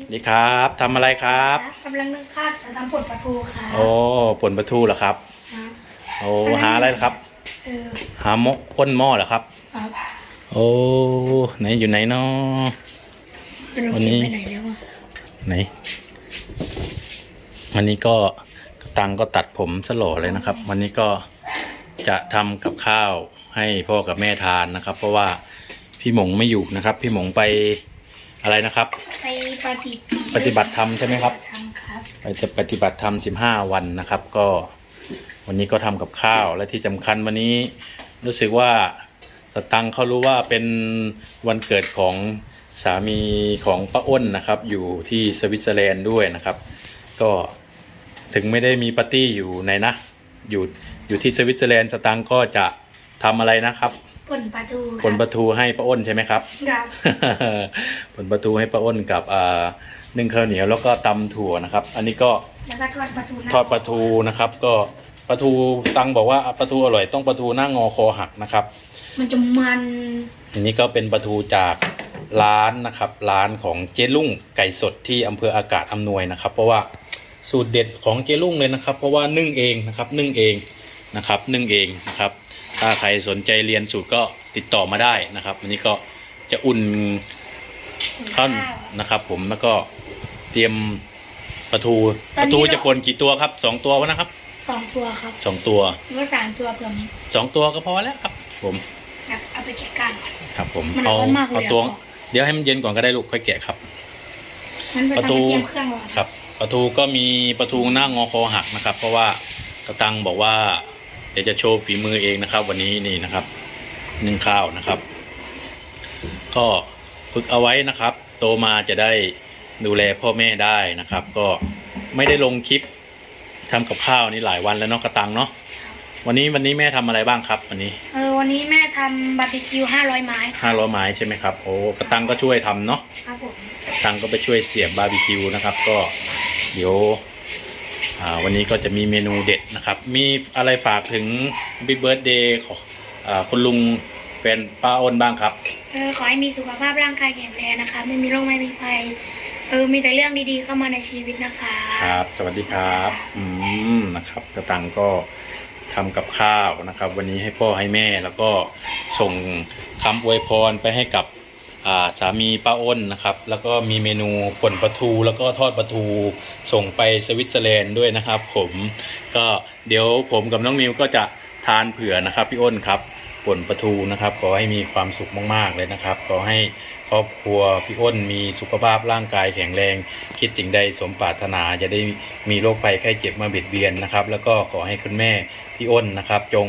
สวัสดีครับทำอะไรครับกำลังนึกภาพจะทำผลปลาทูค่ะโอ้ผลประทูเหรอครับครับโอ้หาอะไรเหรอครับเออหาหมกก้นหม้อเหรอครับครับ โอ้ไหนอยู่ไหนเนาะเป็นวันนี้ไปไหนแล้วอะไหนวันนี้ก็ตังก็ตัดผมสโลเลยนะครับ วันนี้ก็จะทำกับข้าวให้พ่อกับแม่ทานนะครับ เพราะว่าพี่หมงไม่อยู่นะครับ พี่หมงไป อะไรนะครับ ไปปฏิปฏิบัติธรรมใช่ไหมครับทำครับไปจะปฏิบัติธรรมสิบห้าวันนะครับ ก็ วันนี้ก็ทำกับข้าวและที่สำคัญวันนี้รู้สึกว่าสตังค์เขารู้ว่าเป็นวันเกิดของสามีของป้าอ้นนะครับ อยู่ที่สวิตเซอร์แลนด์ด้วยนะครับ ก็ถึงไม่ได้มีปาร์ตี้อยู่ในนะ อยู่อยู่ที่สวิตเซอร์แลนด์สตังค์ก็จะทำอะไรนะครับ ผลปลาทูผลประทูให้ป้าอ้นใช่ไหมครับครับ ผลประตูให้ป้าอ้นกับอ่านึ่งข้าวเหนียวแล้วก็ตำถั่วนะครับ อันนี้ก็แล้วก็ทอดปลาทูนะทอดปลาทูนะครับ ก็ปลาทูตังบอกว่าปลาทูอร่อยต้องปลาทูหน้างอคอหักนะครับ มันจะมันอันนี้ก็เป็นปลาทูจากร้านนะครับร้านของเจลุ่งไก่สดที่อำเภออากาศอำนวยนะครับ เพราะว่าสูตรเด็ดของเจลุ่งเลยนะครับ เพราะว่านึ่งเองนะครับ นึ่งเองนะครับ นึ่งเองนะครับ ถ้าใครสนใจเรียนสูตรก็ติดต่อมาได้นะครับอันนี้ก็จะอุ่นท่านนะครับ ผมแล้วก็เตรียมปลาทูปลาทูจะปนกี่ตัวครับสองตัววะนะครับสองตัวครับสองตัวหรือว่าสามตัวเผื่อสองตัวก็พอแล้วครับ ผมแบบเอาไปแกะกันครับ ผมมันเอาร้อนมากเลยเอาอะตัวพ่อเดี๋ยวให้มันเย็นก่อนก็ได้ลูกค่อยแกะครับงั้นไปประตูทำเตรียมเครื่องก่อนครับปลาทูก็มีปลาทูหน้างอคอหักนะครับ เพราะว่ากระตังบอกว่าเดี๋ยวจะโชว์ฝีมือเองนะครับ วันนี้นี่นะครับนึ่งข้าวนะครับ ก็ฝึกเอาไว้นะครับ โตมาจะได้ดูแลพ่อแม่ได้นะครับ ก็ไม่ได้ลงคลิปทำกับข้าวนี่หลายวันแล้วเนาะกระตังเนาะวันนี้วันนี้แม่ทำอะไรบ้างครับวันนี้เออวันนี้แม่ทำบาร์บีคิวห้าร้อยไม้ห้าร้อยไม้ใช่ไหมครับโอ้กระตังก็ช่วยทำเนาะครับผมกระตังก็ไปช่วยเสียบบาร์บีคิวนะครับ ก็เดี๋ยวอ่า วันนี้ก็จะมีเมนูเด็ดนะครับ มีอะไรฝากถึงบิ๊กเบิร์ดเดย์ของอ่าคุณลุงแฟนป้าอ้นบ้างครับเออขอให้มีสุขภาพร่างกายแข็งแรงนะคะไม่มีโรคไม่มีภัยเออมีแต่เรื่องดีๆเข้ามาในชีวิตนะคะครับ สวัสดีครับอืมนะครับกระตังก็ทำกับข้าวนะครับ วันนี้ให้พ่อให้แม่แล้วก็ส่งคำอวยพรไปให้กับอ่า สามีป้าอ้นนะครับ แล้วก็มีเมนูป่นปลาทู แล้วก็ทอดปลาทูส่งไปสวิตเซอร์แลนด์ด้วยนะครับ ผมก็เดี๋ยวผมกับน้องมิวก็จะทานเผื่อนะครับพี่อ้นครับ ป่นปลาทูนะครับ ขอให้มีความสุขมาก ๆ เลยนะครับ ขอให้ครอบครัวพี่อ้นมีสุขภาพร่างกายแข็งแรง คิดสิ่งใดสมปรารถนาจะได้มีโรคภัยไข้เจ็บมาเบียดเบียนนะครับ แล้วก็ขอให้คุณแม่พี่อ้นนะครับ จง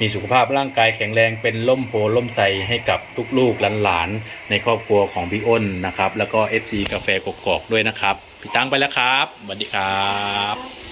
มีสุขภาพร่างกายแข็งแรงเป็นล่มโพล่มไทรให้กับลูกๆหลานๆในครอบครัวของพี่อ้นนะครับ แล้วก็ FC กาแฟกกอกด้วยนะครับพี่ตั้งไปแล้วครับสวัสดีครับ